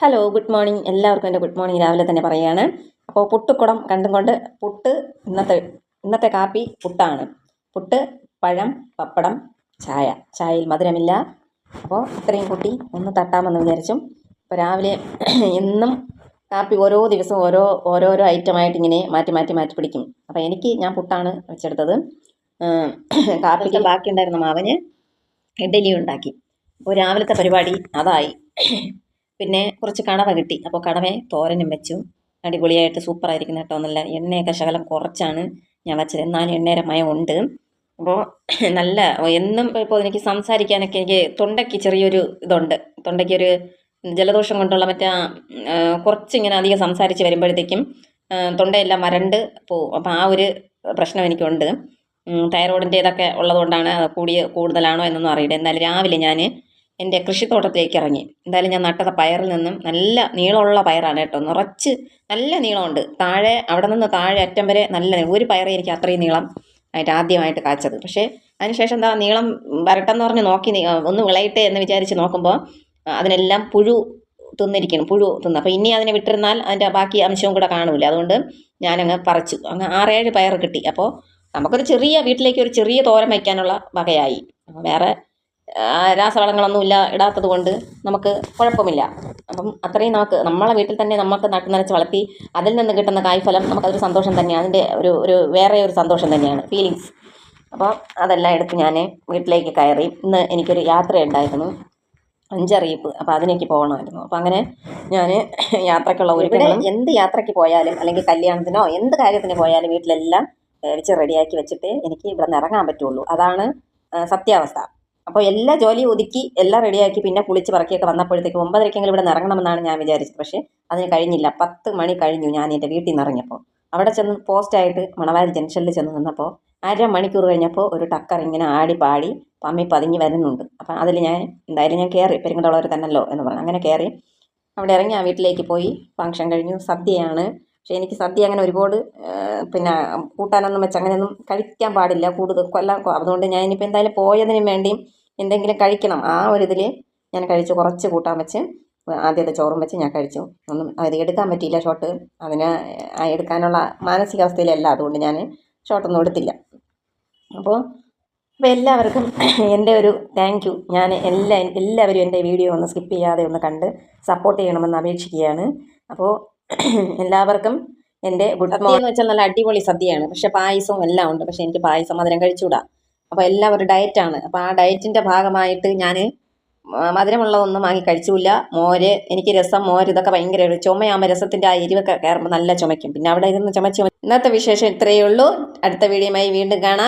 Hello good morning എല്ലാവർക്കും എന്റെ good morning രാവിലെ തന്നെ പറയുകയാണ് അപ്പോൾ പുട്ടുക്കുടം കണ്ടും കൊണ്ട് പുട്ട് ഇന്നത്തെ ഇന്നത്തെ കാപ്പി പുട്ടാണ്. പുട്ട് പഴം പപ്പടം ചായ. ചായയിൽ മധുരമില്ല. അപ്പോൾ ഇത്രയും കൂട്ടി ഒന്ന് തട്ടാമെന്ന് വിചാരിച്ചു. അപ്പോൾ രാവിലെ എന്നും കാപ്പി ഓരോ ദിവസവും ഓരോ ഓരോരോ ഐറ്റമായിട്ട് ഇങ്ങനെ മാറ്റി മാറ്റി മാറ്റി പിടിക്കും. അപ്പോൾ എനിക്ക് ഞാൻ പുട്ടാണ് വെച്ചെടുത്തത്. കാപ്പിക്ക് ബാക്കിയുണ്ടായിരുന്ന മാവിന്. ഇഡലി ഉണ്ടാക്കി. അപ്പോൾ രാവിലത്തെ പരിപാടി അതായി. പിന്നെ കുറച്ച് കണവ കിട്ടി. അപ്പോൾ കണവയെ തോരനും വെച്ചു. അടിപൊളിയായിട്ട് സൂപ്പറായിരിക്കും കേട്ടോ നല്ല എണ്ണയൊക്കെ ശകലം കുറച്ചാണ് ഞാൻ വെച്ചത്. എന്നാലും എണ്ണയുടെ മയം ഉണ്ട് അപ്പോൾ നല്ല എന്നും ഇപ്പോൾ എനിക്ക് സംസാരിക്കാനൊക്കെ എനിക്ക് തൊണ്ടയ്ക്ക് ചെറിയൊരു ഇതുണ്ട്. തൊണ്ടയ്ക്കൊരു ജലദോഷം കൊണ്ടുള്ള മറ്റേ കുറച്ചിങ്ങനെ അധികം സംസാരിച്ച് വരുമ്പോഴത്തേക്കും തൊണ്ടയെല്ലാം വരണ്ട് പോവും അപ്പോൾ ആ ഒരു പ്രശ്നം എനിക്കുണ്ട്. തൈറോയിഡിന്റെ ഇതൊക്കെ ഉള്ളതുകൊണ്ടാണ് കൂടിയ കൂടുതലാണോ എന്നൊന്നും അറിയില്ല. എന്നാലും രാവിലെ ഞാൻ എന്റെ കൃഷിത്തോട്ടത്തിലേക്ക് ഇറങ്ങി. എന്തായാലും ഞാൻ നട്ടത പയറിൽ നിന്നും നല്ല നീളമുള്ള പയറാണ് കേട്ടോ. നിറച്ച് നല്ല നീളമുണ്ട്. താഴെ അവിടെ നിന്ന് താഴെ അറ്റം വരെ നല്ല ഒരു പയറേ എനിക്ക് അത്രയും നീളം ആയിട്ട് ആദ്യമായിട്ട് കാച്ചത്. പക്ഷേ അതിനുശേഷം എന്താ നീളം വരട്ടെന്ന് പറഞ്ഞ് നോക്കി ഒന്ന് വിളയിട്ടെ എന്ന് വിചാരിച്ച് നോക്കുമ്പോൾ അതിനെല്ലാം പുഴു തിന്നിരിക്കണം. പുഴു തിന്ന്. അപ്പോൾ ഇനി അതിനെ വിട്ടിരുന്നാൽ അതിന്റെ ബാക്കി അംശവും കൂടെ കാണില്ല അതുകൊണ്ട് ഞാനങ്ങ് പറിച്ചു. അങ്ങ് ആറേഴ് പയർ കിട്ടി. അപ്പോൾ നമുക്കൊരു ചെറിയ വീട്ടിലേക്ക് ഒരു ചെറിയ തോരം വയ്ക്കാനുള്ള വകയായി. വേറെ രാസവളങ്ങളൊന്നും ഇല്ല ഇടാത്തത് കൊണ്ട് നമുക്ക് കുഴപ്പമില്ല. അപ്പം അത്രയും നമുക്ക് നമ്മളെ വീട്ടിൽ തന്നെ നമുക്ക് നട്ടു നനച്ച് വളർത്തി അതിൽ നിന്ന് കിട്ടുന്ന കായ്ഫലം നമുക്കതൊരു സന്തോഷം തന്നെയാണ്. അതിന്റെ ഒരു ഒരു വേറെ ഒരു സന്തോഷം തന്നെയാണ്. ഫീലിങ്സ് അപ്പോൾ അതെല്ലാം എടുത്ത് ഞാൻ വീട്ടിലേക്ക് കയറി ഇന്ന് എനിക്കൊരു യാത്രയുണ്ടായിരുന്നു. അഞ്ചറിയിപ്പ്. അപ്പോൾ അതിനേക്ക് പോകണമായിരുന്നു. അപ്പോൾ അങ്ങനെ ഞാൻ യാത്രക്കുള്ള ഒരുക്കങ്ങളും എന്ത് യാത്രയ്ക്ക് പോയാലും അല്ലെങ്കിൽ കല്യാണത്തിനോ എന്ത് കാര്യത്തിന് പോയാലും വീട്ടിലെല്ലാം വെച്ച് റെഡിയാക്കി വെച്ചിട്ട് എനിക്ക് ഇവിടെ നിന്ന് ഇറങ്ങാൻ പറ്റുള്ളൂ. അതാണ് സത്യാവസ്ഥ. അപ്പോൾ എല്ലാ ജോലിയും ഒതുക്കി എല്ലാം റെഡിയാക്കി പിന്നെ കുളിച്ച് പറക്കിയൊക്കെ വന്നപ്പോഴത്തേക്ക് ഒമ്പതരക്കെങ്കിലും ഇവിടെ ഇറങ്ങണമെന്നാണ് ഞാൻ വിചാരിച്ചത്. പക്ഷേ അതിന് കഴിഞ്ഞില്ല. പത്ത് മണി കഴിഞ്ഞു ഞാൻ എന്റെ വീട്ടിൽ നിന്ന് ഇറങ്ങിയപ്പോൾ. അവിടെ ചെന്ന് പോസ്റ്റായിട്ട് മണവാരി ജംഗ്ഷനിൽ ചെന്ന് നിന്നപ്പോൾ അര മണിക്കൂർ കഴിഞ്ഞപ്പോൾ ഒരു ടക്കർ ഇങ്ങനെ ആടി പാടി പമ്മി പതുങ്ങി വരുന്നുണ്ട്. അപ്പം അതിൽ ഞാൻ എന്തായാലും ഞാൻ കയറി. പെരുങ്കടവളവർ തന്നല്ലോ എന്ന് പറഞ്ഞു. അങ്ങനെ കയറി അവിടെ ഇറങ്ങി ആ വീട്ടിലേക്ക് പോയി. ഫംഗ്ഷൻ കഴിഞ്ഞു. സദ്യയാണ്. പക്ഷേ എനിക്ക് സദ്യ അങ്ങനെ ഒരുപാട് പിന്നെ കൂട്ടാനൊന്നും വെച്ച് അങ്ങനെയൊന്നും കഴിക്കാൻ പാടില്ല. കൂടുതൽ കൊല്ലം അതുകൊണ്ട് ഞാൻ ഇനിയിപ്പോൾ എന്തായാലും പോയതിനും വേണ്ടി എന്തെങ്കിലും കഴിക്കണം. ആ ഒരു ഇതിൽ ഞാൻ കഴിച്ചു. കുറച്ച് കൂട്ടാൻ വെച്ച് ആദ്യത്തെ ചോറും വെച്ച് ഞാൻ കഴിച്ചു. ഒന്നും അത് എടുക്കാൻ പറ്റിയില്ല ഷോട്ട് അതിന് എടുക്കാനുള്ള മാനസികാവസ്ഥയിലല്ല. അതുകൊണ്ട് ഞാൻ ഷോട്ടൊന്നും എടുത്തില്ല. അപ്പോൾ അപ്പോൾ എല്ലാവർക്കും എന്റെ ഒരു താങ്ക് യു ഞാൻ എല്ലാ എല്ലാവരും എന്റെ വീഡിയോ ഒന്ന് സ്കിപ്പ് ചെയ്യാതെ ഒന്ന് കണ്ട് സപ്പോർട്ട് ചെയ്യണമെന്ന് അപേക്ഷിക്കുകയാണ്. അപ്പോൾ എല്ലാവർക്കും എന്റെ ഗുഡ് മോർണിംഗ് എന്ന് വെച്ചാൽ നല്ല അടിപൊളി സദ്യയാണ്. പക്ഷേ പായസവും എല്ലാം ഉണ്ട്. പക്ഷേ എനിക്ക് പായസം മധുരം കഴിച്ചുകൂടാ. അപ്പോൾ എല്ലാവരും ഡയറ്റാണ് അപ്പോൾ ആ ഡയറ്റിന്റെ ഭാഗമായിട്ട് ഞാൻ മധുരമുള്ളതൊന്നും വാങ്ങി കഴിച്ചില്ല. മോര് എനിക്ക് രസം മോര് ഇതൊക്കെ ഭയങ്കര ഒരു ചുമയാകുമ്പോൾ രസത്തിന്റെ ആ എരിവൊക്കെ കയറുമ്പോൾ നല്ല ചുമയ്ക്കും. പിന്നെ അവിടെ ഇരുന്ന് ചുമച്ച് ചുമ- ഇന്നത്തെ വിശേഷം ഇത്രയേ ഉള്ളൂ. അടുത്ത വീഡിയോയുമായി വീണ്ടും കാണാം.